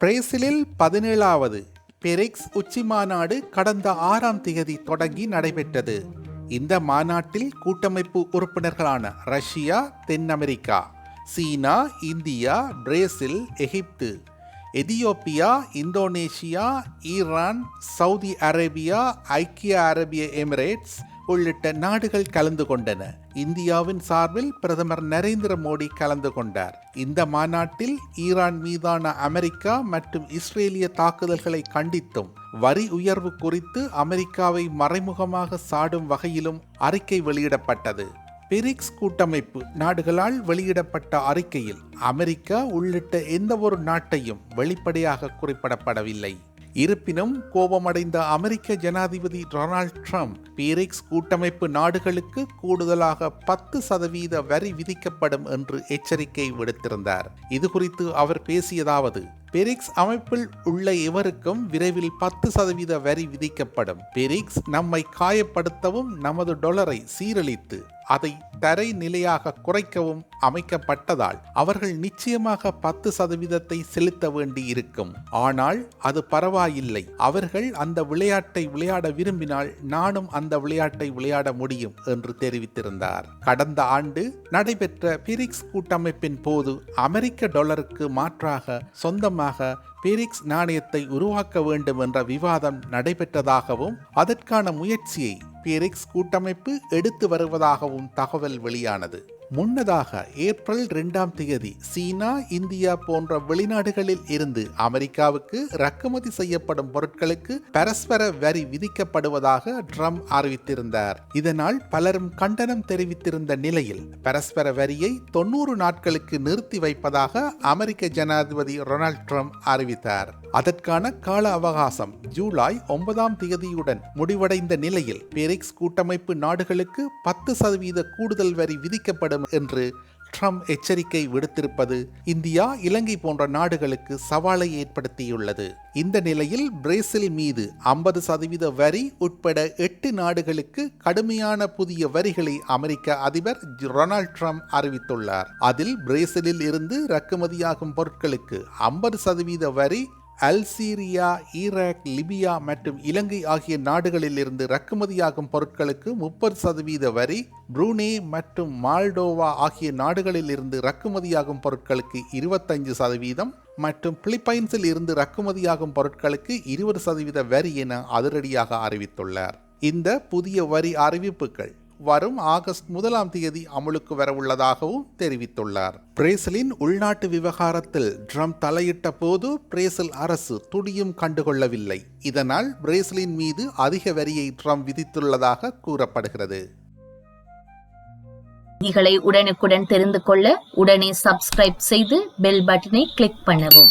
பிரேசிலில் பதினேழாவது பெரிக்ஸ் உச்சி மாநாடு கடந்த ஆறாம் தேதி தொடங்கி நடைபெற்றது. இந்த மாநாட்டில் கூட்டமைப்பு உறுப்பினர்களான ரஷ்யா தென் America China India Brazil Egypt Ethiopia Indonesia Iran Saudi Arabia ஐக்கிய அரேபிய எமிரேட்ஸ் உள்ளிட்ட நாடுகள் கலந்து கொண்டன. இந்தியாவின் சார்பில் பிரதமர் நரேந்திர மோடி கலந்து கொண்டார். இந்த மாநாட்டில் ஈரான் மீதான அமெரிக்கா மற்றும் இஸ்ரேலிய தாக்குதல்களை கண்டித்தும் வரி உயர்வு குறித்து அமெரிக்காவை மறைமுகமாக சாடும் வகையிலும் அறிக்கை வெளியிடப்பட்டது. பிரிக்ஸ் கூட்டமைப்பு நாடுகளால் வெளியிடப்பட்ட அறிக்கையில் அமெரிக்கா உள்ளிட்ட எந்த ஒரு நாட்டையும் வெளிப்படையாக குறிப்பிடப்படவில்லை. இருப்பினும் கோபமடைந்த அமெரிக்க ஜனாதிபதி டொனால்ட் ட்ரம்ப் பீரிக்ஸ் கூட்டமைப்பு நாடுகளுக்கு கூடுதலாக பத்து சதவீத வரி விதிக்கப்படும் என்று எச்சரிக்கை விடுத்திருந்தார். இது குறித்து அவர் பேசியதாவது பெரிக்ஸ் அமைப்பில் உள்ள எவருக்கும் விரைவில் பத்து சதவீத வரி விதிக்கப்படும். பெரிக்ஸ் நம்மை காயப்படுத்தவும் நமது டொலரை சீரழித்து அதை தரை நிலையாக குறைக்கவும் அமைக்கப்பட்டதால் அவர்கள் நிச்சயமாக பத்து சதவீதத்தை செலுத்த வேண்டி இருக்கும் ஆனால் அது பரவாயில்லை. அவர்கள் அந்த விளையாட்டை விளையாட விரும்பினால் நானும் அந்த விளையாட்டை விளையாட முடியும் என்று தெரிவித்திருந்தார். கடந்த ஆண்டு நடைபெற்ற பிரிக்ஸ் கூட்டமைப்பின் போது அமெரிக்க டாலருக்கு மாற்றாக சொந்தமாக பிரிக்ஸ் நாணயத்தை உருவாக்க வேண்டும் என்ற விவாதம் நடைபெற்றதாகவும் அதற்கான முயற்சியை பிரிக்ஸ் கூட்டமைப்பு எடுத்து வருவதாகவும் தகவல் வெளியானது. முன்னதாக ஏப்ரல் இரண்டாம் தேதி சீனா இந்தியா போன்ற வெளிநாடுகளில் இருந்து அமெரிக்காவுக்கு இறக்குமதி செய்யப்படும் பொருட்களுக்கு பரஸ்பர வரி விதிக்கப்படுவதாக ட்ரம்ப் அறிவித்திருந்தார். இதனால் பலரும் கண்டனம் தெரிவித்திருந்த நிலையில் பரஸ்பர வரியை தொன்னூறு நாட்களுக்கு நிறுத்தி வைப்பதாக அமெரிக்க ஜனாதிபதி ரொனால்ட் ட்ரம்ப் அறிவித்தார். அதற்கான கால அவகாசம் ஜூலை ஒன்பதாம் தேதியுடன் முடிவடைந்த நிலையில் பெரிக்ஸ் கூட்டமைப்பு நாடுகளுக்கு பத்து சதவீத கூடுதல் வரி விதிக்கப்படும் என்று ட்ரம்ப் எச்சரிக்கை விடுத்திருப்பது இந்தியா இலங்கை போன்ற நாடுகளுக்கு சவாலை ஏற்படுத்தியுள்ளது. இந்த நிலையில் பிரேசில் மீது ஐம்பது சதவீத வரி உட்பட எட்டு நாடுகளுக்கு கடுமையான புதிய வரிகளை அமெரிக்க அதிபர் ரொனால்ட் ட்ரம்ப் அறிவித்துள்ளார். அதில் பிரேசிலில் இருந்து இறக்குமதியாகும் பொருட்களுக்கு ஐம்பது சதவீத வரி அல்சீரியா ஈராக் லிபியா மற்றும் இலங்கை ஆகிய நாடுகளில் இருந்து இறக்குமதியாகும் பொருட்களுக்கு முப்பது சதவீத வரி புரூனே மற்றும் மால்டோவா ஆகிய நாடுகளில் இருந்து இறக்குமதியாகும் பொருட்களுக்கு இருபத்தஞ்சு சதவீதம் மற்றும் பிலிப்பைன்ஸில் இருந்து இறக்குமதியாகும் பொருட்களுக்கு இருபது சதவீத வரி என அதிரடியாக அறிவித்துள்ளார். இந்த புதிய வரி அறிவிப்புகள் வரும் ஆகஸ்ட் முதலாம் தேதி அமலுக்கு வரவுள்ளதாகவும் தெரிவித்துள்ளார். பிரேசிலின் உள்நாட்டு விவகாரத்தில் ட்ரம்ப் தலையிட்ட போது பிரேசில் அரசு துடியும் கண்டுகொள்ளவில்லை. இதனால் பிரேசிலின் மீது அதிக வரியை ட்ரம்ப் விதித்துள்ளதாக கூறப்படுகிறது. செய்திகளை உடனுக்குடன் தெரிந்து கொள்ள உடனே சப்ஸ்கிரைப் செய்து பெல் பட்டனை கிளிக் பண்ணவும்.